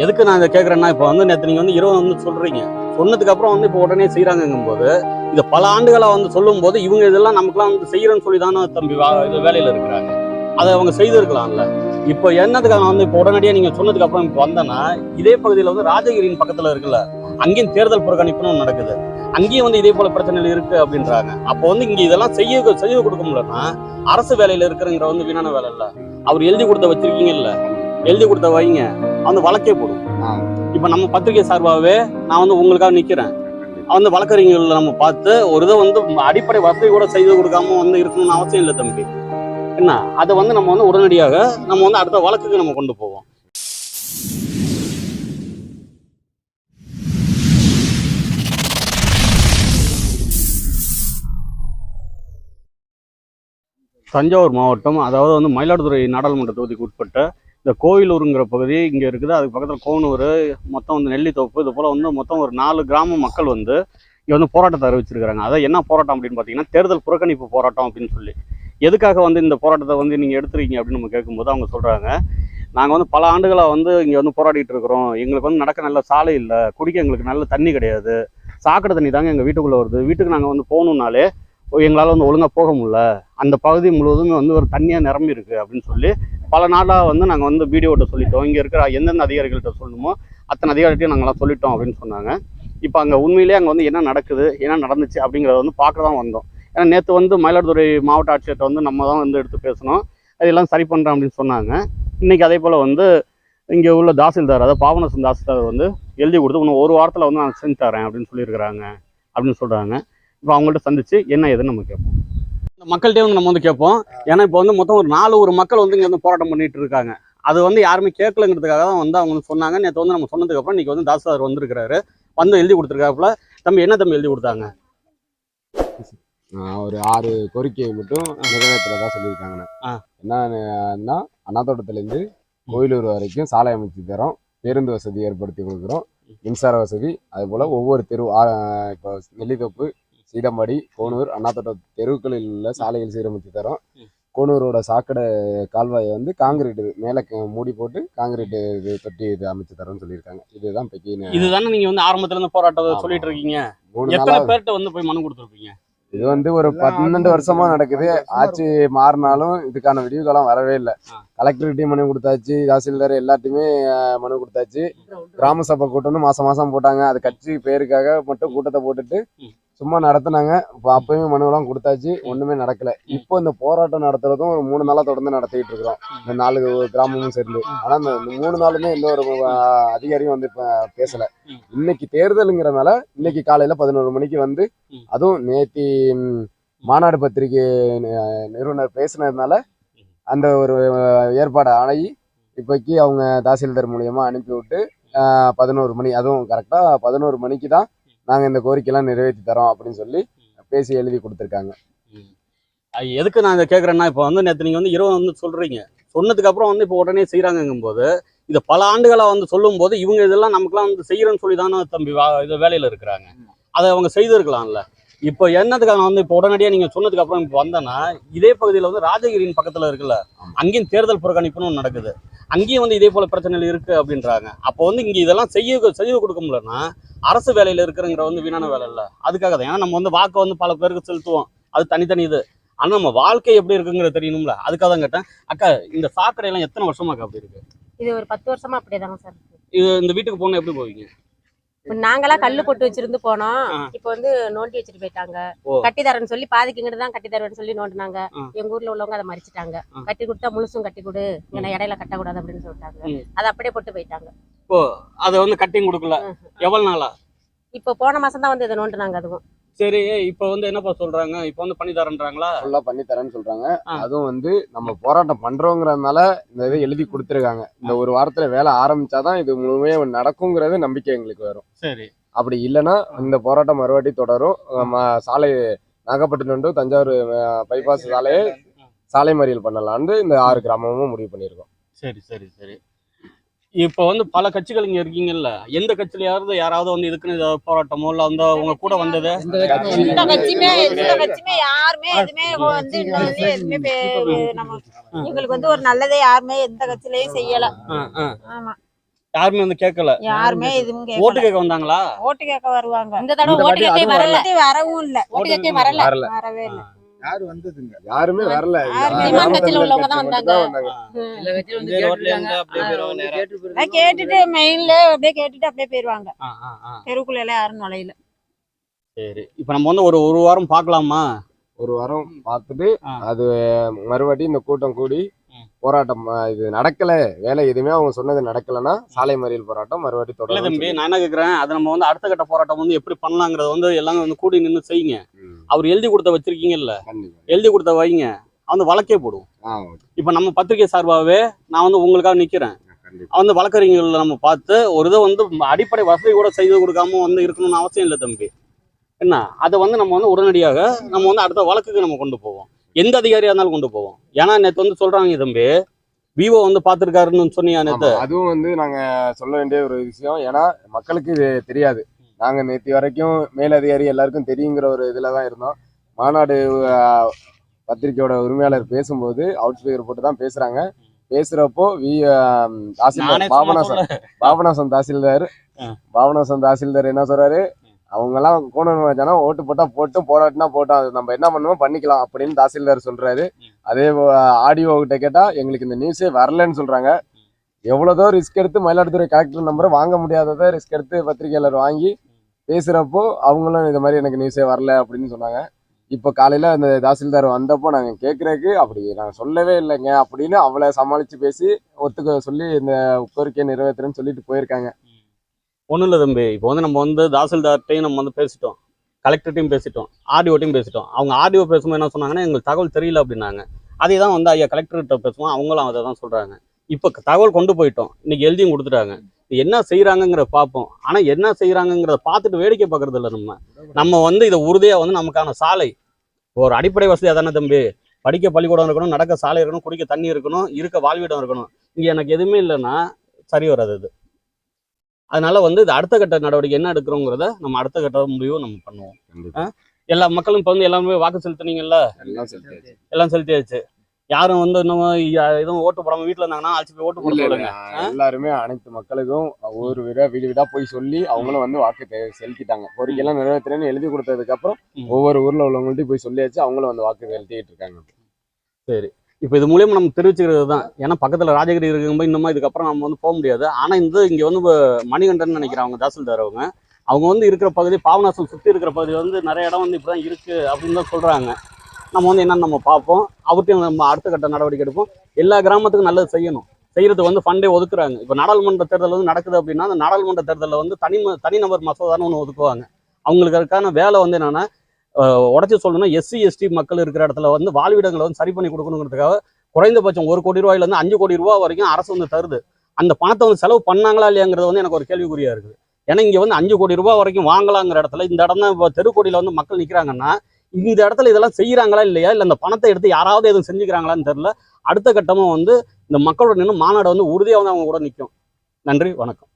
எதுக்கு நான் இதை கேட்குறேன்னா இப்போ வந்து நேற்று நீங்கள் வந்து இருபது வந்து சொல்கிறீங்க சொன்னதுக்கு அப்புறம் வந்து இப்போ உடனே செய்கிறாங்கங்கும் போது இது பல ஆண்டுகளாக வந்து சொல்லும் போது இவங்க இதெல்லாம் நமக்குலாம் வந்து செய்கிறேன்னு சொல்லி தானே தம்பி வா இது வேலையில் இருக்கிறாங்க. அதை அவங்க செய்திருக்கலாம்ல. இப்போ என்னதுக்காக வந்து இப்போ உடனடியாக நீங்கள் சொன்னதுக்கு அப்புறம் இப்போ வந்தேன்னா இதே பகுதியில் வந்து ராஜகிரியின் பக்கத்தில் இருக்குல்ல அங்கேயும் தேர்தல் புறக்கணிப்புன்னு நடக்குது. அங்கேயும் வந்து இதே போல பிரச்சனைகள் இருக்கு அப்படின்றாங்க. அப்போ வந்து இங்க இதெல்லாம் செய்ய செய்து கொடுக்க முடியலன்னா அரசு வேலையில இருக்கிறங்கிற வந்து வீணான வேலை இல்லை. அவர் எழுதி கொடுத்த வச்சிருக்கீங்க இல்ல எழுதி கொடுத்த வைங்க. வந்து வழக்கே போடும். இப்ப நம்ம பத்திரிகை சார்பாகவே நான் வந்து உங்களுக்காக நிக்கிறேன். வந்து வழக்கறிஞர்கள் நம்ம பார்த்து ஒரு இதை வந்து அடிப்படை வசதி கூட செய்து கொடுக்காம வந்து இருக்கணும்னு அவசியம் இல்லை தம்பி. என்ன? அதை வந்து நம்ம வந்து உடனடியாக நம்ம வந்து அடுத்த வழக்குக்கு நம்ம கொண்டு போவோம். தஞ்சாவூர் மாவட்டம் அதாவது வந்து மயிலாடுதுறை நாடாளுமன்ற தொகுதிக்கு உட்பட்ட இந்த கோயிலூருங்கிற பகுதி இங்கே இருக்குது. அதுக்கு பக்கத்தில் கோனூர் மொத்தம் வந்து நெல்லித்தோப்பு இது போல் வந்து மொத்தம் ஒரு நாலு கிராம மக்கள் வந்து இங்கே வந்து போராட்டத்தை அறிவிச்சிருக்கிறாங்க. அதான் என்ன போராட்டம் அப்படின்னு பார்த்தீங்கன்னா தேர்தல் புறக்கணிப்பு போராட்டம் அப்படின்னு சொல்லி. எதுக்காக வந்து இந்த போராட்டத்தை வந்து நீங்கள் எடுத்துருக்கீங்க அப்படின்னு நம்ம கேட்கும்போது அவங்க சொல்கிறாங்க நாங்கள் வந்து பல ஆண்டுகளாக வந்து இங்கே வந்து போராடிட்டு இருக்கிறோம். எங்களுக்கு வந்து நடக்க நல்ல சாலை இல்லை குடிக்க எங்களுக்கு நல்ல தண்ணி கிடையாது. சாக்கடை தண்ணி தாங்க எங்கள் வீட்டுக்குள்ளே வருது. வீட்டுக்கு நாங்கள் வந்து போகணுன்னாலே எங்களால் வந்து ஒழுங்காக போக முடில அந்த பகுதி முழுவதுமே வந்து ஒரு தண்ணியாக நிரம்பி இருக்குது அப்படின்னு சொல்லி பல நாளாக வந்து நாங்கள் வந்து வீடியோட்ட சொல்லிட்டோம். இங்கே இருக்கிற எந்தெந்த அதிகாரிகள்கிட்ட சொல்லணுமோ அத்தனை அதிகாரிகிட்டையும் நாங்களாம் சொல்லிட்டோம் அப்படின்னு சொன்னாங்க. இப்போ அங்கே உண்மையிலேயே அங்கே வந்து என்ன நடக்குது என்ன நடந்துச்சு அப்படிங்கிறத வந்து பார்க்க தான் வந்தோம். ஏன்னா நேற்று வந்து மயிலாடுதுறை மாவட்ட ஆட்சியர்கிட்ட வந்து நம்ம தான் வந்து எடுத்து பேசணும். அதெல்லாம் சரி பண்ணுறோம் அப்படின்னு சொன்னாங்க. இன்னைக்கு அதே போல் வந்து இங்கே உள்ள தாசில்தார் அதாவது பாவனசன் தாசில்தார் வந்து எழுதி கொடுத்து இன்னும் ஒரு வாரத்தில் வந்து நான் செஞ்சு தரேன் அப்படின்னு சொல்லியிருக்கிறாங்க அப்படின்னு சொல்கிறாங்க இப்போ அவங்கள்ட்ட சந்திச்சு என்ன ஏதுன்னு நம்ம கேட்போம் இந்த மக்கள்கிட்டே வந்து நம்ம வந்து கேட்போம் ஏன்னா இப்போ வந்து மொத்தம் ஒரு நாலு ஒரு மக்கள் வந்து இங்கே வந்து போராட்டம் பண்ணிட்டு இருக்காங்க. அது வந்து யாருமே கேட்கலங்கிறதுக்காக தான் வந்து அவங்க சொன்னாங்க. நேற்று வந்து நம்ம சொன்னதுக்கு அப்புறம் இன்னைக்கு வந்து தாசில்தார் வந்திருக்கிறாரு. வந்து எழுதி கொடுத்துருக்காப்புல. தம்பி என்ன தம்பி எழுதி கொடுத்தாங்க? ஒரு ஆறு கோரிக்கையை மட்டும் நிறைவேற்றுறதா சொல்லியிருக்காங்கண்ணே. என்னன்னா அண்ணாத்தோட்டத்துலேருந்து கோயிலூர் வரைக்கும் சாலை அமைச்சு தரோம். பேருந்து வசதி ஏற்படுத்தி கொடுக்குறோம். மின்சார வசதி அது போல் ஒவ்வொரு தெரு ஆ- இப்போ நெல்லித்தோப்பு சீடம்பாடி கோனூர் அண்ணாத்தோட்ட தெருக்களில் உள்ள சாலைகள் சீரமைச்சு தரோம். கோனூரோட சாக்கடை கால்வாயை வந்து காங்கிரீட் மேலே மூடி போட்டு காங்கிரீட் இது தொட்டி இது அமைச்சு தரோம்னு சொல்லியிருக்காங்க. இதுதான் இப்போக்கி இதுதானே நீங்க வந்து ஆரம்பத்துல இருந்து போராட்டத்தை. சொல்லிட்டு இருக்கீங்க எத்தனை பேர்கிட்ட வந்து போய் மனு கொடுத்துருப்பீங்க? இது வந்து ஒரு பன்னெண்டு வருஷமா நடக்குது. ஆட்சி மாறினாலும் இதுக்கான விடிவு காலம் வரவே இல்லை. கலெக்டர்கிட்டையும் மனு கொடுத்தாச்சு தாசில்தார் எல்லாத்தையுமே மனு கொடுத்தாச்சு. கிராம சபை கூட்டம்னு மாசம் மாசம் போட்டாங்க. அது கட்சி பேருக்காக மட்டும் கூட்டத்தை போட்டுட்டு. சும்மா நடத்துனாங்க. இப்போ அப்பயுமே மனுவெல்லாம் கொடுத்தாச்சு. ஒன்றுமே நடக்கலை. இப்போ இந்த போராட்டம் நடத்துறதும் ஒரு மூணு நாளாக தொடர்ந்து நடத்திட்டு இருக்கிறோம். இந்த நாலு கிராமமும் சேர்ந்து. ஆனால் இந்த மூணு நாளுமே எந்த ஒரு அதிகாரியும் வந்து இப்போ பேசல. இன்னைக்கு தேர்தலுங்கிறனால இன்னைக்கு காலையில் பதினோரு மணிக்கு வந்து அதுவும் நேத்தி மாநாடு பத்திரிகை நிறுவனர் பேசுனதுனால அந்த ஒரு ஏற்பாடு ஆகி இப்போக்கி அவங்க தாசில்தார் மூலியமாக அனுப்பி விட்டு பதினோரு மணி அதுவும் கரெக்டாக பதினோரு மணிக்கு தான் நாங்க இந்த கோரிக்கையெல்லாம் நிறைவேற்றி தரோம் அப்படின்னு சொல்லி பேசி எழுதி கொடுத்துருக்காங்க. எதுக்கு நான் இதை கேட்குறேன்னா இப்போ வந்து நேற்று நீங்கள் வந்து இருபது வந்து சொல்கிறீங்க சொன்னதுக்கு அப்புறம் வந்து இப்போ உடனே செய்கிறாங்கங்கும் போது இது பல ஆண்டுகளாக வந்து சொல்லும் போது இவங்க இதெல்லாம் நமக்குலாம் வந்து செய்யறேன்னு சொல்லி தானே தம்பி இது வேலையில் இருக்கிறாங்க. அதை அவங்க செய்திருக்கலாம்ல. இப்போ என்னதுக்காக வந்து இப்போ உடனடியாக நீங்கள் சொன்னதுக்கு அப்புறம் இப்போ வந்தேன்னா இதே பகுதியில் வந்து ராஜகிரியின் பக்கத்தில் இருக்குல்ல. அங்கேயும் தேர்தல் புறக்கணிப்புன்னு நடக்குது. அங்கேயும் வந்து இதே போல பிரச்சனைகள் இருக்கு அப்படின்றாங்க. அப்போ வந்து இங்கே இதெல்லாம் செய்ய செய்து கொடுக்க முடியலன்னா அரசு வேலையில் இருக்கிறங்கிற வந்து வீணான வேலை இல்லை. அதுக்காக தான். ஏன்னா நம்ம வந்து வாக்கை வந்து பல பேருக்கு செலுத்துவோம். அது தனித்தனி இது. ஆனா நம்ம வாழ்க்கை எப்படி இருக்குங்கிறது தெரியணும்ல. அதுக்காக தான் கேட்டேன். அக்கா இந்த சாக்கடை எல்லாம் எத்தனை வருஷமாக்கா அப்படி இருக்கு? இது ஒரு பத்து வருஷமா அப்படியே தாங்க சார். இது இந்த வீட்டுக்கு போனா எப்படி போவீங்க? நாங்கெல்லாம் கல்லு போட்டு வச்சிருந்து போனோம். இப்ப வந்து நோண்டி வச்சுட்டு போயிட்டாங்க ஓ. கட்டி தரேன்னு சொல்லி பாதிக்கு இங்கிட்டு தான் கட்டி தரேன்னு சொல்லி நோண்டினாங்க. எங்க ஊர்ல உள்ளவங்க அதை மறிச்சிட்டாங்க. கட்டி கொடுத்தா முழுசும் கட்டி கொடு இங்க இடையில கட்டக்கூடாது அப்படின்னு சொல்லிட்டாங்க. அதை அப்படியே போட்டு போயிட்டாங்க அதை வந்து கட்டிங் கொடுக்கல. எவ்வளவு நாளா இப்ப போன மாசம் தான் வந்து இதை நோண்டினாங்க அதுவும் சரி இப்போ வந்து என்னப்பா சொல்றாங்க? இப்போ வந்து பண்ணி தரேன்றாங்களா? ஃபுல்லா பண்ணி தரேன்னு சொல்றாங்க. அதுவும் வந்து நம்ம போராட்டம் பண்றோங்கிறதுனால இந்த இதை எழுதி கொடுத்துருக்காங்க. இந்த ஒரு வாரத்துல வேலை ஆரம்பிச்சாதான் இது முழுமையா நடக்குங்கிறது நம்பிக்கை எங்களுக்கு வரும். சரி. அப்படி இல்லைன்னா இந்த போராட்டம் மறுவாட்டி தொடரும். சாலை நாகப்பட்டினம் to தஞ்சாவூர் பைபாஸ் சாலையை சாலை மறியல் பண்ணலான்னு இந்த ஆறு கிராமமும் முடிவு பண்ணியிருக்கோம். சரி சரி சரி. இப்போ வந்து பல கட்சிகள் இங்க இருக்கீங்கல்ல? எந்த கட்சியிலயாவது யாராவது வந்து இதுக்குன்னு போராட்டமோ இல்ல வந்து உங்க கூட வந்தது? எந்த கட்சியுமே எந்த கட்சியுமே யாருமே எதுவுமே வந்து எதுவுமே நம்ம எங்களுக்கு வந்து ஒரு நல்லதே யாருமே எந்த கட்சியிலயும் செய்யல. ஆமா. யாருமே வந்து கேட்கல யாருமே எதுவும் ஓட்டு கேட்க வந்தாங்களா? ஓட்டு கேட்க வருவாங்க. இந்த தடவை ஓட்டு அதுவும் வரல. வரவும் இல்ல ஓட்டு வரல வரல. வரவே இல்ல. யாரு வந்ததுங்க? யாருமே வரல. உள்ளவங்க தான் வந்தாங்க. அதான் கேட்டுட்டு மெயின்ல அப்படியே கேட்டுட்டு அப்படியே போயிருவாங்க. தெருக்குள்ள எல்லாம் யாரும் நுழையில சரி. இப்போ நம்ம வந்து ஒரு ஒரு வாரம் பார்க்கலாமா? ஒரு வாரம் பார்த்துட்டு. அது மறுபடி இந்த கூட்டம் கூடி. போராட்டம் இது நடக்கல. வேலை எதுவுமே அவங்க சொன்னது நடக்கலன்னா சாலை மறியல் போராட்டம் மறுபடி தொடரும் தம்பி நான் என்ன கேக்குறேன் அதை நம்ம வந்து அடுத்த கட்ட போராட்டம் வந்து எப்படி பண்ணலாங்கிறத வந்து எல்லாம் வந்து கூடி நின்று செய்யுங்க. அவர் எழுதி கொடுத்த வச்சிருக்கீங்கல்ல? எழுதி கொடுத்த வைங்க. வந்து வழக்கே போடும். இப்போ நம்ம பத்திரிகை சார்பாகவே நான் வந்து உங்களுக்காக நிக்கிறேன். வந்து வழக்கறிஞர்களை நம்ம பார்த்து ஒரு இதை வந்து அடிப்படை வசதி கூட செய்து கொடுக்காம வந்து இருக்கணும்னு அவசியம் இல்லை தம்பி. என்ன? அதை வந்து நம்ம வந்து உடனடியாக நம்ம வந்து அடுத்த வழக்குக்கு நம்ம கொண்டு போவோம். எந்த அதிகாரியா இருந்தாலும் கொண்டு போவோம். ஏன்னா நேற்று வந்து சொல்றாங்க தம்பி விவோ வந்து பார்த்துருக்காருன்னு சொன்னியா நேற்று அதுவும் வந்து நாங்க சொல்ல வேண்டிய ஒரு விஷயம். ஏன்னா மக்களுக்கு இது தெரியாது. நாங்க நேற்று வரைக்கும் மேலதிகாரி எல்லாருக்கும் தெரியுங்கிற ஒரு இதுல தான் இருந்தோம். மாநாடு ஆ, பத்திரிக்கையோட உரிமையாளர் பேசும்போது அவுட் ஸ்பீக்கர் போட்டு தான் பேசுறாங்க. பேசுறப்போ வி தாசில்தார் சொல்றேன். பாபநாசம் தாசில்தார். ஆ. பாபநாசம் தாசில்தார் என்ன சொல்றாரு? அவங்க எல்லாம் கோணம் வச்சானா ஓட்டு போட்டா போட்டும் போராட்டினா போட்டோம் அது நம்ம என்ன பண்ணுவோம் பண்ணிக்கலாம் அப்படின்னு தாசில்தார் சொல்றாரு. அதே ஆடியோ கிட்ட கேட்டா எங்களுக்கு இந்த நியூஸே வரலன்னு சொல்றாங்க. எவ்வளவுதோ ரிஸ்க் எடுத்து மயிலாடுதுறை கலெக்டர் நம்பரை வாங்க முடியாததை ரிஸ்க் எடுத்து பத்திரிகையாளர் வாங்கி பேசுறப்போ அவங்களும் இந்த மாதிரி எனக்கு நியூஸே வரல அப்படின்னு சொன்னாங்க. இப்போ காலையில அந்த தாசில்தார் வந்தப்போ நாங்க கேட்கறதுக்கு அப்படி நாங்க சொல்லவே இல்லைங்க அப்படின்னு அவளை சமாளிச்சு பேசி ஒத்துக்க சொல்லி இந்த கோரிக்கையை நிறைவேற்றுறேன்னு சொல்லிட்டு போயிருக்காங்க. ஒன்றும் இல்லை தம்பி. இப்போ வந்து நம்ம வந்து தாசில்தார்ட்டையும் நம்ம வந்து பேசிட்டோம். கலெக்டர்ட்டையும் பேசிட்டோம். ஆர்டிஓட்டையும் பேசிட்டோம். அவங்க ஆர்டிஓ பேசும்போது என்ன சொன்னாங்கன்னா எங்களுக்கு தகவல் தெரியல அப்படின்னாங்க. அதே தான் வந்து ஐயா கலெக்டர்கிட்ட பேசுவோம் அவங்களும் அதை தான் சொல்கிறாங்க இப்போ தகவல் கொண்டு போயிட்டோம். இன்னைக்கு எழுதியும் கொடுத்துட்டாங்க. என்ன செய்கிறாங்கங்கிறத பார்ப்போம். ஆனால் என்ன செய்கிறாங்கங்கிறத பார்த்துட்டு வேடிக்கை பார்க்கறது இல்லை நம்ம. நம்ம வந்து இதை உறுதியாக வந்து நமக்கான சாலை. ஒரு அடிப்படை வசதி அதானே தம்பி. படிக்க பள்ளிக்கூடம் இருக்கணும் நடக்க சாலை இருக்கணும் குடிக்க தண்ணி இருக்கணும் இருக்க வாழ்விடம் இருக்கணும். இங்கே எனக்கு எதுவுமே இல்லைன்னா சரி வராது இது அதனால வந்து இது அடுத்த கட்ட நடவடிக்கை என்ன எடுக்கிறோங்கிறத நம்ம அடுத்த கட்ட முடிவு நம்ம பண்ணுவோம். எல்லா மக்களும் இப்போ வந்து எல்லாருமே வாக்கு செலுத்துனீங்கல்ல? எல்லாம். எல்லாம் செலுத்தியாச்சு. யாரும் வந்து இன்னும் எதுவும் ஓட்டு போடாம வீட்டில் இருந்தாங்கன்னா அழைச்சி போய் ஓட்டு போட சொல்லுங்க எல்லாருமே அனைத்து மக்களுக்கும் ஒரு வீடா வீடு வீடா போய் சொல்லி அவங்களும் வந்து வாக்கு செலுத்திட்டாங்க. கோரிக்கை எல்லாம் நிறைவேற்றுறேன்னு எழுதி கொடுத்ததுக்கு அப்புறம். ஒவ்வொரு ஊர்ல உள்ளவங்கள்ட்டையும் போய் சொல்லியாச்சு. அவங்களும் வந்து வாக்கு செலுத்திட்டு இருக்காங்க. இப்போ இது மூலயமா நம்ம தெரிவிச்சுக்கிறது தான். ஏன்னா பக்கத்தில் ராஜகிரி இருக்கும்போது இன்னமும் இதுக்கப்புறம் நம்ம வந்து போக முடியாது. ஆனால் இந்த இங்கே வந்து மணிகண்டன் நினைக்கிறேன் அவங்க தாசில்தார் அவங்க. அவங்க வந்து இருக்கிற பகுதி பாவநாசம் சுற்றி இருக்கிற பகுதி வந்து நிறைய இடம் வந்து இப்படி தான் இருக்குது அப்படின்னு தான் சொல்கிறாங்க நம்ம வந்து என்னென்னு நம்ம பார்ப்போம். அவர்கிட்டையும் நம்ம அடுத்த கட்ட நடவடிக்கை எடுப்போம். எல்லா கிராமத்துக்கும் நல்லது செய்யணும். செய்கிறதுக்கு வந்து ஃபண்டே ஒதுக்குறாங்க. இப்போ நாடாளுமன்ற தேர்தல் வந்து நடக்குது அப்படின்னா அந்த நாடாளுமன்ற தேர்தலில் வந்து தனி தனிநபர் மசோதான்னு ஒன்று ஒதுக்குவாங்க. அவங்களுக்கு அதுக்கான வேலை வந்து என்னன்னா உடச்சி சொல்லணும்னா எஸ்சி எஸ்டி மக்கள் இருக்கிற இடத்துல வந்து வாழ்விடங்களை வந்து சரி பண்ணி கொடுக்கணுங்கிறதுக்காக குறைந்தபட்சம் ஒரு கோடி ரூபாயிலேருந்து அஞ்சு கோடி ரூபா வரைக்கும் அரசு வந்து தருது. அந்த பணத்தை வந்து செலவு பண்ணாங்களா இல்லையாங்கிறது வந்து எனக்கு ஒரு கேள்விக்குறியாக இருக்குது. ஏன்னா இங்கே வந்து அஞ்சு கோடி ரூபா வரைக்கும் வாங்கலாங்கிற இடத்துல இந்த இடம் தான் இப்போ தெருக்கோடியில் வந்து மக்கள் நிற்கிறாங்கன்னா இந்த இடத்துல இதெல்லாம் செய்கிறாங்களா இல்லையா? இல்லை இந்த பணத்தை எடுத்து யாராவது எதுவும் செஞ்சுக்கிறாங்களான்னு தெரில அடுத்த கட்டமாக வந்து இந்த மக்களோட நின்று மாநாடு வந்து உறுதியாக வந்து அவங்க கூட நிற்கும் நன்றி வணக்கம்.